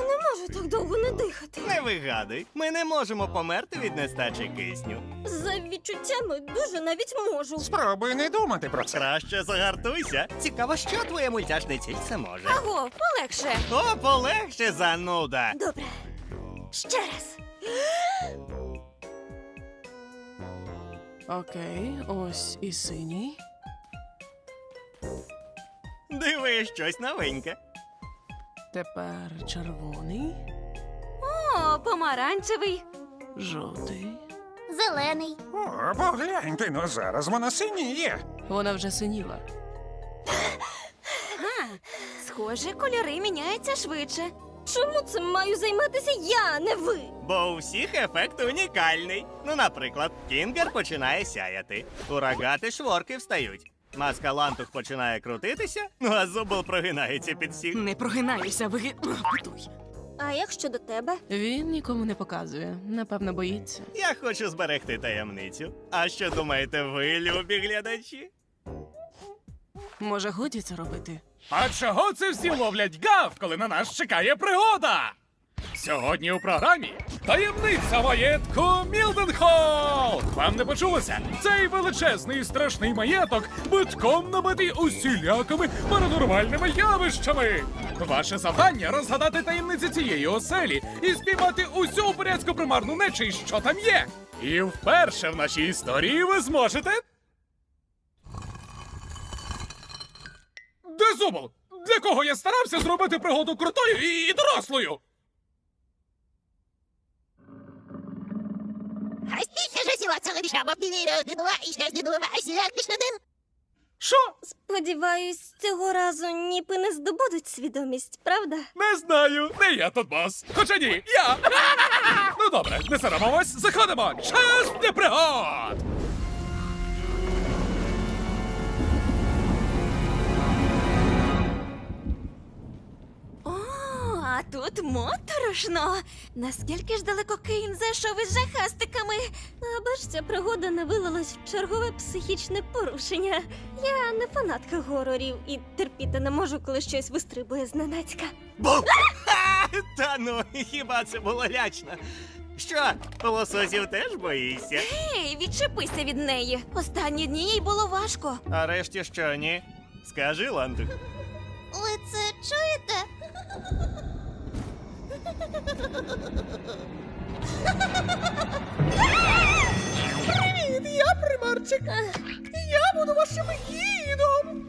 можу так довго не дихати. Не вигадуй, ми не можемо померти від нестачі кисню. За відчуттями дуже навіть можу. Спробуй не думати про це. Краще загартуйся. Цікаво, що твоє мультяшне тільце може. Аго, полегше. О, полегше, зануда. Добре. Ще раз. Окей, ось і синій. Диви, щось новеньке. Тепер червоний, О, помаранчевий. жовтий. Зелений. О, погляньте, ну зараз вона синіє. Вона вже синіла. Схоже, кольори міняються швидше. Чому цим маю займатися я, а не ви? Бо у всіх ефект унікальний. Ну, наприклад, кінгер починає сяяти, урагати шворки встають. Маска лантух починає крутитися, ну а зубл прогинається під всіх. Не прогинаюся, ви... Питуй. А як щодо тебе? Він нікому не показує. Напевно, боїться. Я хочу зберегти таємницю. А що думаєте ви, любі глядачі? Може, годі це робити? А чого це всі ловлять гав, коли на нас чекає пригода? Сьогодні у програмі таємниця маєтку Вам не почулося? Цей величезний страшний маєток битком набитий усілякими паранормальними явищами. Ваше завдання розгадати таємниці цієї оселі і спіймати усю порядську примарну нечий, що там є. І вперше в нашій історії ви зможете. Де зубл? Для кого я старався зробити пригоду крутою і дорослою? Що? Сподіваюсь, цього разу ніпи не здобудуть свідомість, правда? Не знаю, не я тут бас. Хоча ні, я. Ну добре, не соромимось, заходимо. Час для пригод! Тут моторошно. Наскільки ж далеко Кейн зайшов із жахастиками? Аби ж ця пригода не вилилась в чергове психічне порушення. Я не фанатка горорів і терпіти не можу, коли щось вистрибує зненацька. Бу! Та ну, хіба це було лячно? Що, лососів теж боїшся? Ей, відчепися від неї. Останні дні їй було важко. А решті що, ні? Скажи, лантух. Ви це чуєте? Я примарчик. Я буду вашим гідом.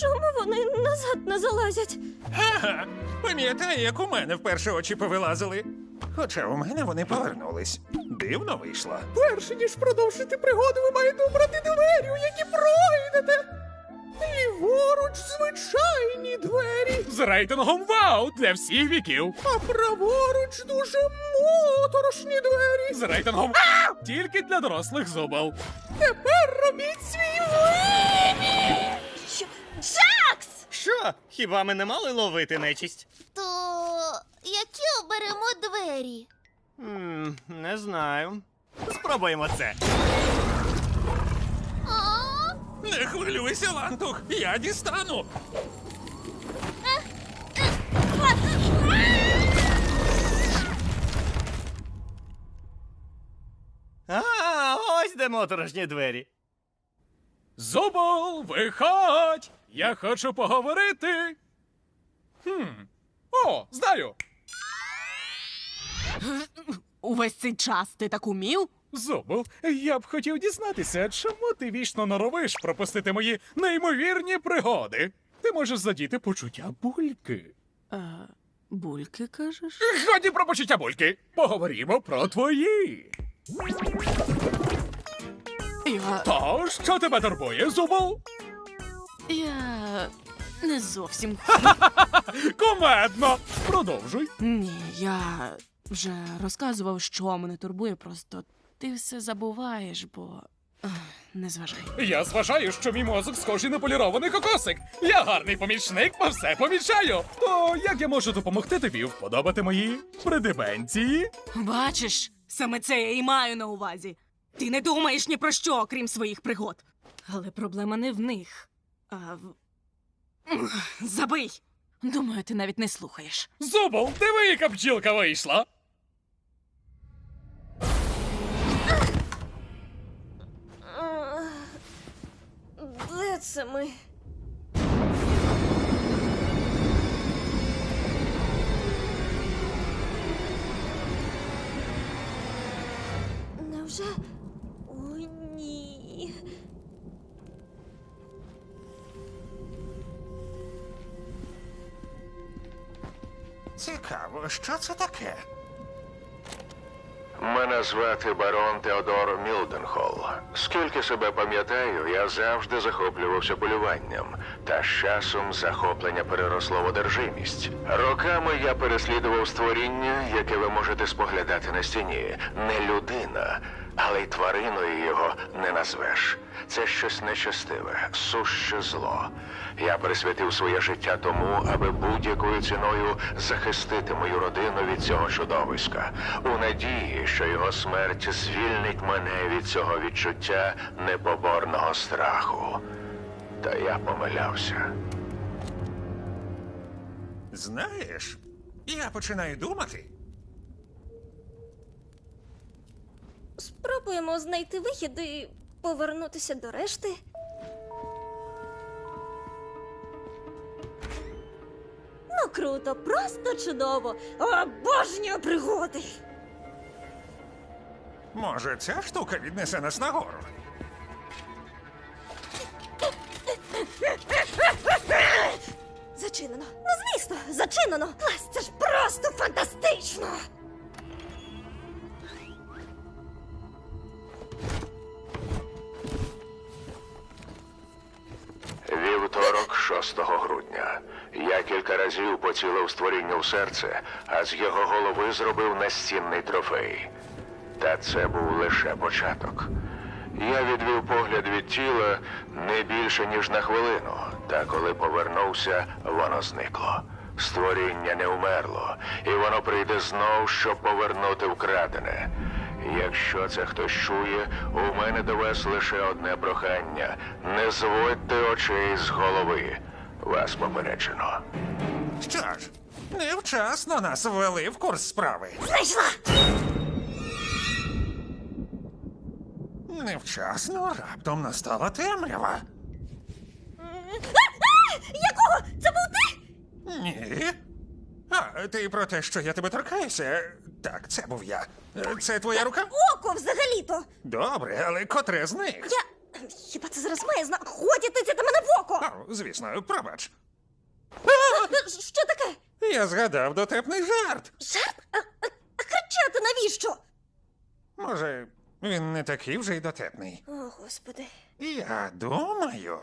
Чому вони назад не залазять? Ага. Пам'ятаю, як у мене вперше очі повилазили. Хоча у мене вони повернулись. Дивно вийшло. Перше ніж продовжити пригоду, ви маєте обрати двері, у які пройдете. Ліворуч звичайні двері. З рейтингом вау для всіх віків. А праворуч дуже моторошні двері. З рейтингом тільки для дорослих зубов. Тепер робіть свій вибір. Що? Джакс! Що? Хіба ми не мали ловити нечисть? То які оберемо двері? М, не знаю. Спробуємо це. Не хвилюйся, лантух, я дістану. А, ось де моторошні двері. Зубол, виходь! Я хочу поговорити. Хм. О, знаю. Увесь цей час ти так умів? Зубол, я б хотів дізнатися, чому ти вічно норовиш пропустити мої неймовірні пригоди. Ти можеш задіти почуття бульки. А, бульки, кажеш? Годі про почуття бульки. Поговоримо про твої. Я. То, що тебе турбує, Зубол? Я. не зовсім. Кумедно. Продовжуй. Ні, я вже розказував, що мене турбує, просто ти все забуваєш, бо. Ах, Не зважай. Я зважаю, що мій мозок схожий на полірований кокосик. Я гарний помічник, бо все помічаю. То як я можу допомогти тобі вподобати мої предименції? Бачиш, саме це я і маю на увазі. Ти не думаєш ні про що, крім своїх пригод. Але проблема не в них, а в. Забий! Думаю, ти навіть не слухаєш. Зубол, диви, яка бджілка вийшла. Це ми? Невже? О, ні. Цікаво, що це таке? Мене звати барон Теодор Мілденхол. Скільки себе пам'ятаю, я завжди захоплювався полюванням, та з часом захоплення переросло в одержимість. Роками я переслідував створіння, яке ви можете споглядати на стіні. Не людина, але й твариною його не назвеш. Це щось нещастиве, суще зло. Я присвятив своє життя тому, аби будь-якою ціною захистити мою родину від цього чудовиська, у надії, що його смерть звільнить мене від цього відчуття непоборного страху. Та я помилявся. Знаєш, я починаю думати. Спробуємо знайти вихід і повернутися до решти. Ну, круто, просто чудово. Обожнюю пригоди. Може, ця штука віднесе нас нагору. Зачинено. Ну, звісно, зачинено. Клас, це ж просто фантастично. Я разів поцілив створінню в серце, а з його голови зробив настінний трофей. Та це був лише початок. Я відвів погляд від тіла не більше, ніж на хвилину, та коли повернувся, воно зникло. Створіння не вмерло, і воно прийде знов, щоб повернути вкрадене. Якщо це хтось чує, у мене до вас лише одне прохання: не зводьте очей з голови. Вас попереджено. Що ж, невчасно нас ввели в курс справи. Знайшла! Невчасно раптом настала темрява. Якого? Це був ти? Ні. А, ти про те, що я тебе торкаюся? Так, це був я. Е, Це твоя рука? Око взагалі-то. Добре, але котре з них? Я. Хіба це зараз має зна... Ходять тицяти мене в око! О, звісно, пробач. Е, Що таке? Я згадав дотепний жарт. Жарт? А, а, а кричати навіщо? Може, він не такий вже й дотепний. О, господи. Я думаю,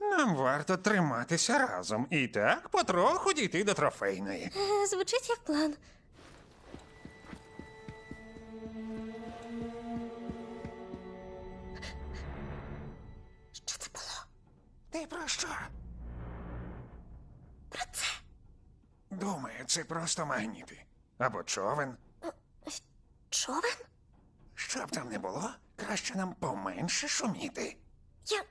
нам варто триматися разом і так потроху дійти до трофейної. Е, Звучить як план. Що це було? Ти про що? Про це. Думаю, це просто магніти. Або човен. Човен? Що б там не було, краще нам поменше шуміти. Я.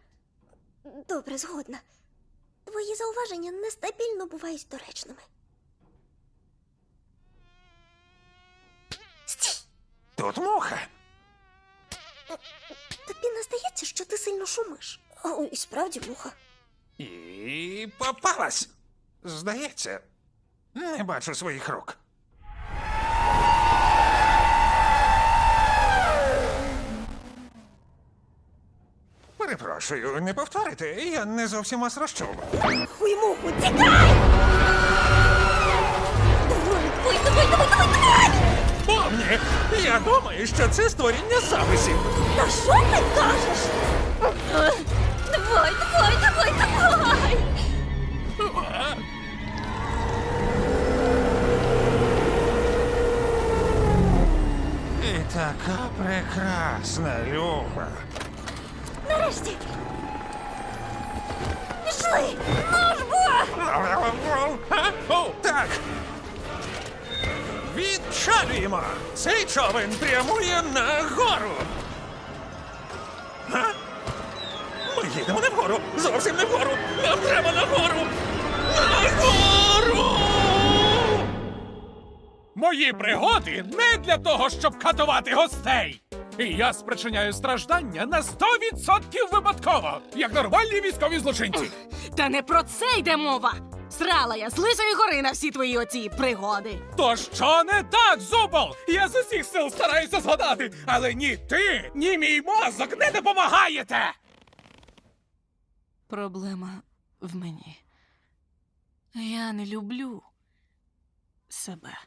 Добре, згодна. Твої зауваження нестабільно бувають доречними. Стій! Тут муха. Тобі не здається, що ти сильно шумиш. І справді муха. І попалась. Здається, не бачу своїх рук. Перепрошую, не повторите, я не зовсім вас розчув. Хуй муху, тікай! Давай, давай, давай, давай, давай, давай! Помні, я думаю, що це створіння записів. Та що ти кажеш? Давай, давай, давай, давай! Така прекрасна Люба. Нарешті! Пішли! Ну ж так. Відчалюємо! Цей човен прямує на гору. Га? Ми їдемо не вгору, зовсім не вгору. Нам треба на гору. На гору! Мої пригоди не для того, щоб катувати гостей. І я спричиняю страждання на 100% випадково, як нормальні військові злочинці. Та не про це йде мова. Срала я з лисої гори на всі твої оці пригоди. То що не так, Зубол? Я з усіх сил стараюся згадати, але ні ти, ні мій мозок не допомагаєте. Проблема в мені. Я не люблю себе.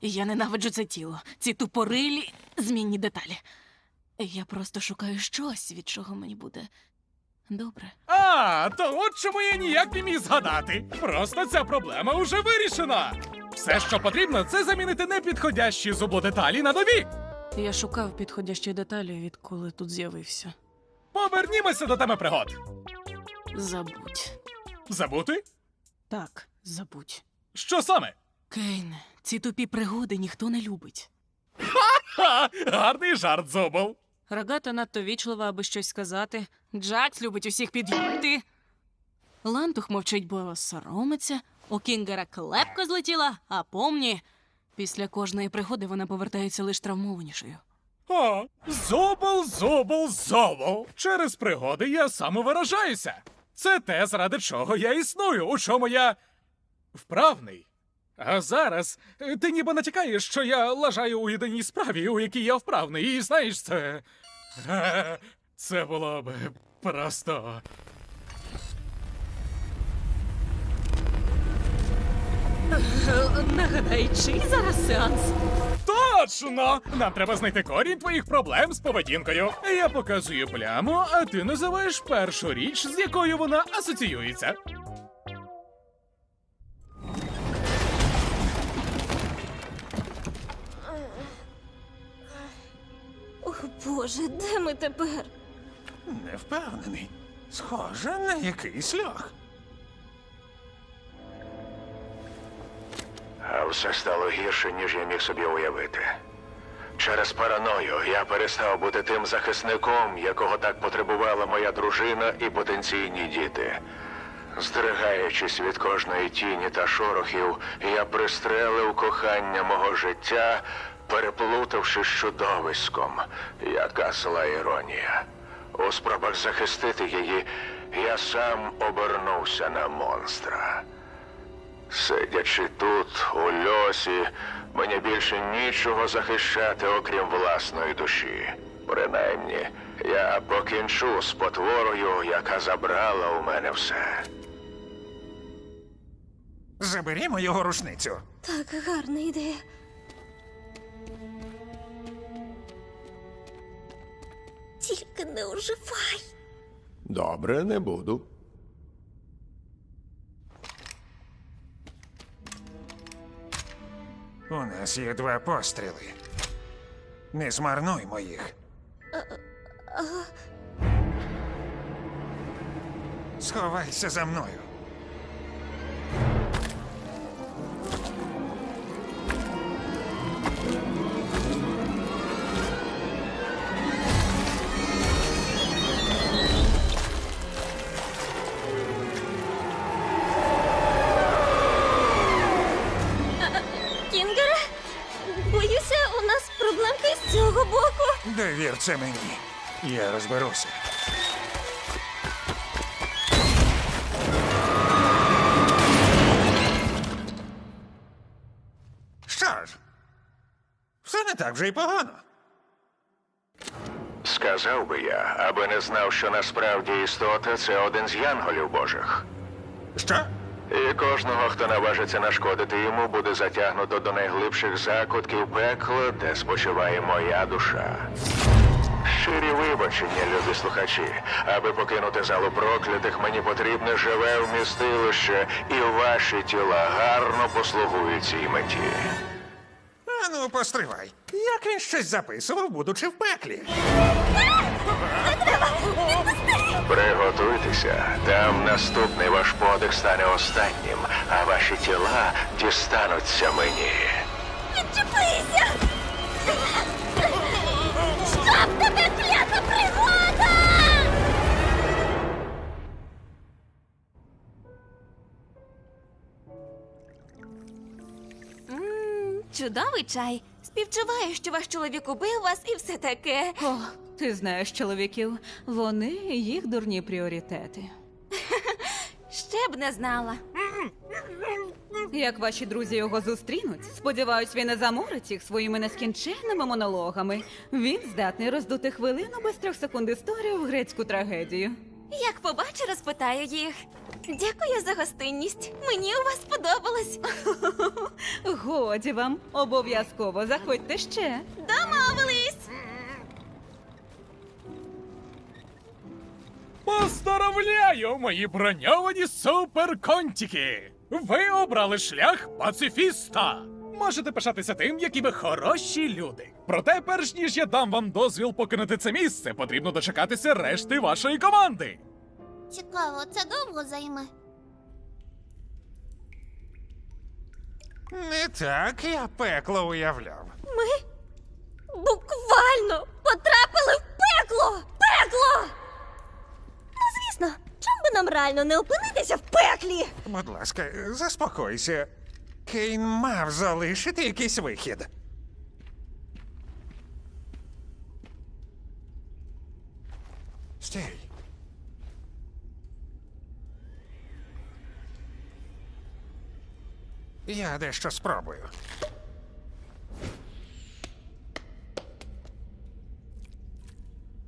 І я ненавиджу це тіло, ці тупорилі змінні деталі. Я просто шукаю щось, від чого мені буде добре. А, то от чому я ніяк не міг згадати. Просто ця проблема уже вирішена. Все, що потрібно, це замінити непідходящі зубодеталі на нові. Я шукав підходящі деталі, відколи тут з'явився. Повернімося до теми пригод. Забудь. Забути? Так, забудь. Що саме? Кейн, ці тупі пригоди ніхто не любить. Ха! Гарний жарт, Зубол. Рогата надто вічлива, аби щось сказати. Джакс любить усіх під'їти. Лантух мовчить, бо соромиться. У Кінгера клепка злетіла, а помні, після кожної пригоди вона повертається лише травмованішою. О, зубол, зубол, зубол. Через пригоди я самовиражаюся. Це те, заради чого я існую, у чому я вправний. А зараз е, ти ніби натякаєш, що я лажаю у єдиній справі, у якій я вправний, і знаєш, це. е, Це було б просто. Нагадай, чий зараз сеанс? Точно! Нам треба знайти корінь твоїх проблем з поведінкою. Я показую пляму, а ти називаєш першу річ, з якою вона асоціюється. Боже, де ми тепер? Не впевнений. Схоже на якийсь льох. А все стало гірше, ніж я міг собі уявити. Через параною я перестав бути тим захисником, якого так потребувала моя дружина і потенційні діти. Здригаючись від кожної тіні та шорохів, я пристрелив кохання мого життя, переплутавши з чудовиськом. Яка зла іронія. У спробах захистити її, я сам обернувся на монстра. Сидячи тут, у льосі, мені більше нічого захищати, окрім власної душі. Принаймні, я покінчу з потворою, яка забрала у мене все. Заберімо його рушницю. Так, гарна ідея. Тільки не оживай. Добре, не буду. У нас є два постріли. Не змарнуймо їх. Сховайся за мною. Довір це мені. Я розберуся. Що ж? Все не так вже й погано. Сказав би я, аби не знав, що насправді істота це один з янголів Божих. Що? І кожного, хто наважиться нашкодити йому, буде затягнуто до найглибших закутків пекла, де спочиває моя душа. Щирі вибачення, любі слухачі. Аби покинути залу проклятих, мені потрібне живе вмістилище, і ваші тіла гарно послугують цій меті. А ну, постривай. Як він щось записував, будучи в пеклі? Приготуйтеся, там наступний ваш подих стане останнім, а ваші тіла дістануться мені. Відчепися! Щоб тебе клята пригода! Чудовий чай. Співчуваю, що ваш чоловік убив вас і все таке. О, ти знаєш чоловіків. Вони і їх дурні пріоритети. Ще б не знала. Як ваші друзі його зустрінуть, сподіваюсь, він не заморить їх своїми нескінченними монологами. Він здатний роздути хвилину без трьох секунд історію в грецьку трагедію. Як побачу, розпитаю їх. Дякую за гостинність. Мені у вас сподобалось. Годі вам, обов'язково заходьте ще. Домовились! Поздоровляю, мої броньовані суперконтіки! Ви обрали шлях пацифіста. Можете пишатися тим, які ви хороші люди. Проте, перш ніж я дам вам дозвіл покинути це місце, потрібно дочекатися решти вашої команди. Цікаво, це довго займе. Не так я пекло уявляв. Ми буквально потрапили в пекло! Пекло! Ну, звісно, чому би нам реально не опинитися в пеклі? Будь ласка, заспокойся. Кейн мав залишити якийсь вихід. Стій. Я дещо спробую.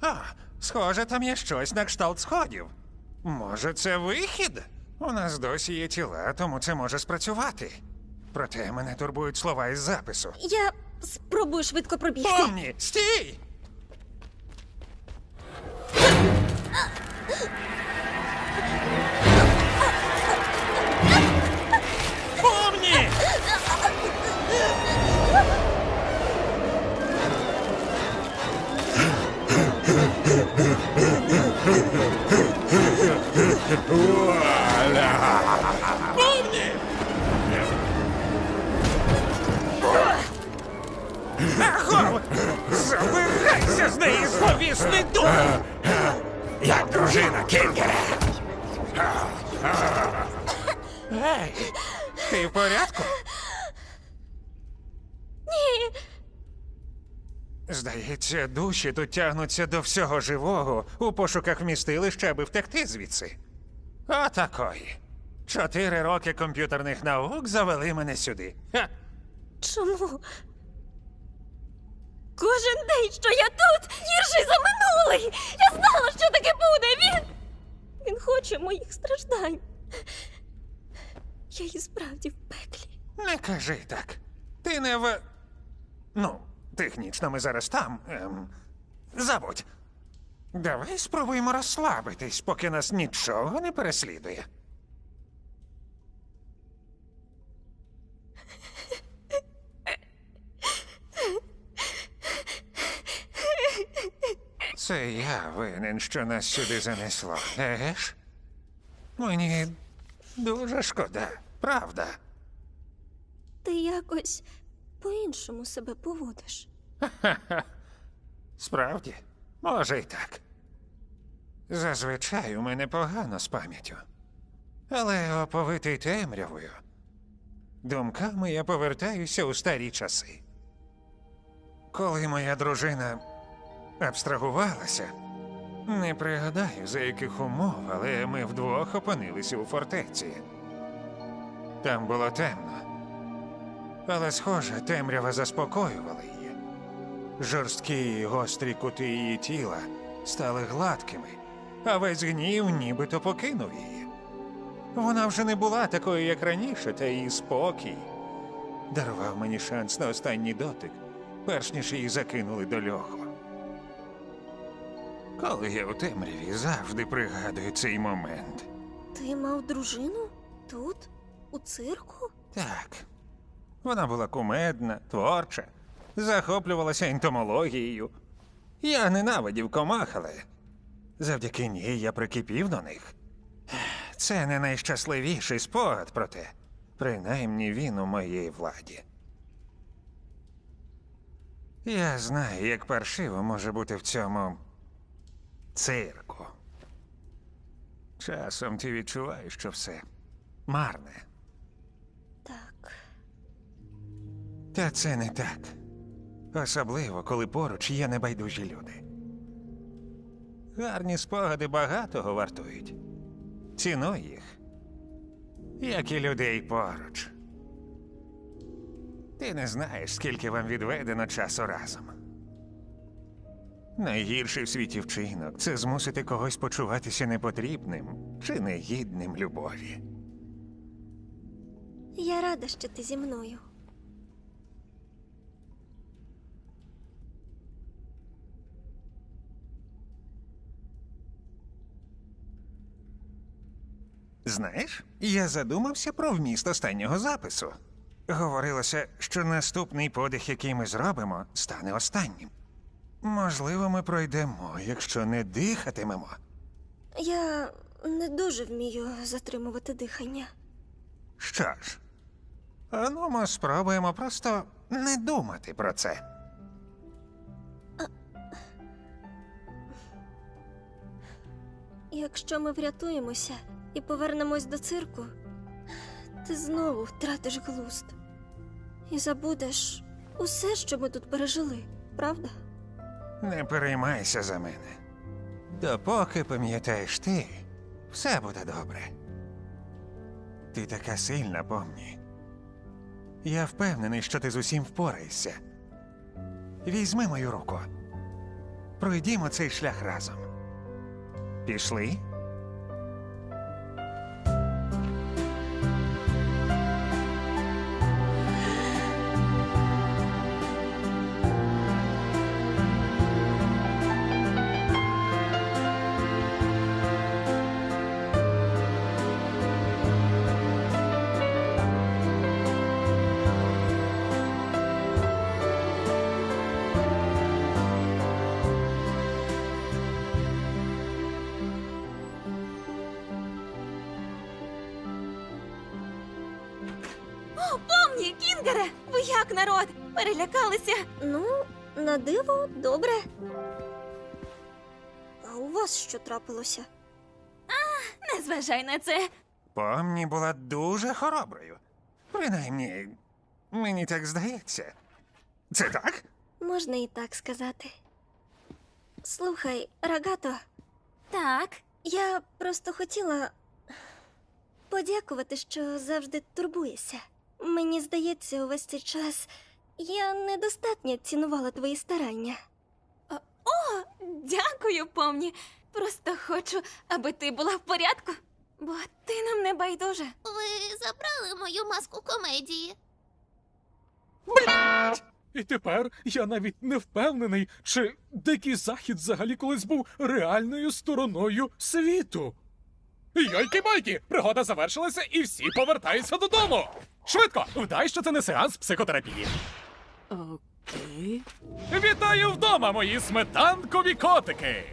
А, схоже, там є щось на кшталт сходів. Може, це вихід? У нас досі є тіла, тому це може спрацювати. Проте мене турбують слова із запису. Я спробую швидко пробігти. Помні, стій! Агов! Забирайся з неї, зловісний дух! Як дружина Кінгера! Ей, ти в порядку? Ні. Здається, душі тут тягнуться до всього живого у пошуках вмістилища, аби втекти звідси. Отакої. Чотири роки комп'ютерних наук завели мене сюди. Ха. Чому? Кожен день, що я тут, гірший за минулий. Я знала, що таке буде. Він. Він хоче моїх страждань. Я і справді в пеклі. Не кажи так. Ти не в. Ну, технічно ми зараз там. Ем... Забудь. Давай спробуємо розслабитись, поки нас нічого не переслідує. Це я винен, що нас сюди занесло, ж? Мені дуже шкода, правда. Ти якось по-іншому себе поводиш. Справді, може й так. Зазвичай у мене погано з пам'яттю. Але оповитий темрявою. Думками я повертаюся у старі часи. Коли моя дружина абстрагувалася, не пригадаю, за яких умов, але ми вдвох опинилися у фортеці. Там було темно. Але, схоже, темрява заспокоювала її. Жорсткі й гострі кути її тіла стали гладкими, а весь гнів нібито покинув її. Вона вже не була такою, як раніше, та її спокій дарував мені шанс на останній дотик, перш ніж її закинули до льоху. Коли я у темряві завжди пригадую цей момент. Ти мав дружину? Тут? У цирку? Так. Вона була кумедна, творча, захоплювалася ентомологією. Я ненавидів комах, але завдяки ній я прикипів до них. Це не найщасливіший спогад, проте принаймні він у моїй владі. Я знаю, як паршиво може бути в цьому цирку. Часом ти відчуваєш, що все марне. Так. Та це не так. Особливо, коли поруч є небайдужі люди. Гарні спогади багатого вартують. Цінуй їх, як і людей поруч. Ти не знаєш, скільки вам відведено часу разом. Найгірший в світі вчинок це змусити когось почуватися непотрібним чи негідним любові. Я рада, що ти зі мною. Знаєш, я задумався про вміст останнього запису. Говорилося, що наступний подих, який ми зробимо, стане останнім. Можливо, ми пройдемо, якщо не дихатимемо. Я не дуже вмію затримувати дихання. Що ж, ну ми спробуємо просто не думати про це. Якщо ми врятуємося і повернемось до цирку, ти знову втратиш глузд і забудеш усе, що ми тут пережили, правда? Не переймайся за мене. Допоки пам'ятаєш ти, все буде добре. Ти така сильна, помні. Я впевнений, що ти з усім впораєшся. Візьми мою руку. Пройдімо цей шлях разом. Пішли? Диво, добре. А у вас що трапилося? А, не зважай на це. Помні була дуже хороброю. Принаймні, мені так здається. Це так? Можна і так сказати. Слухай, Рагато. Так. Я просто хотіла подякувати, що завжди турбуєшся. Мені здається, увесь цей час я недостатньо цінувала твої старання. О, дякую, помні. Просто хочу, аби ти була в порядку, бо ти нам не байдужа. Ви забрали мою маску комедії. І тепер я навіть не впевнений, чи дикий захід взагалі колись був реальною стороною світу. Йойки-байки! Пригода завершилася і всі повертаються додому. Швидко, вдай, що це не сеанс психотерапії. Окей. Вітаю вдома, мої сметанкові котики!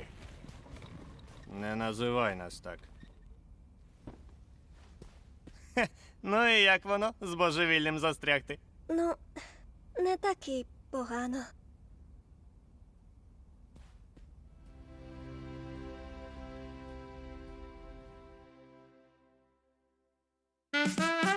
Не називай нас так. Хе, ну і як воно з божевільним застрягти? Ну, не так і погано. Thank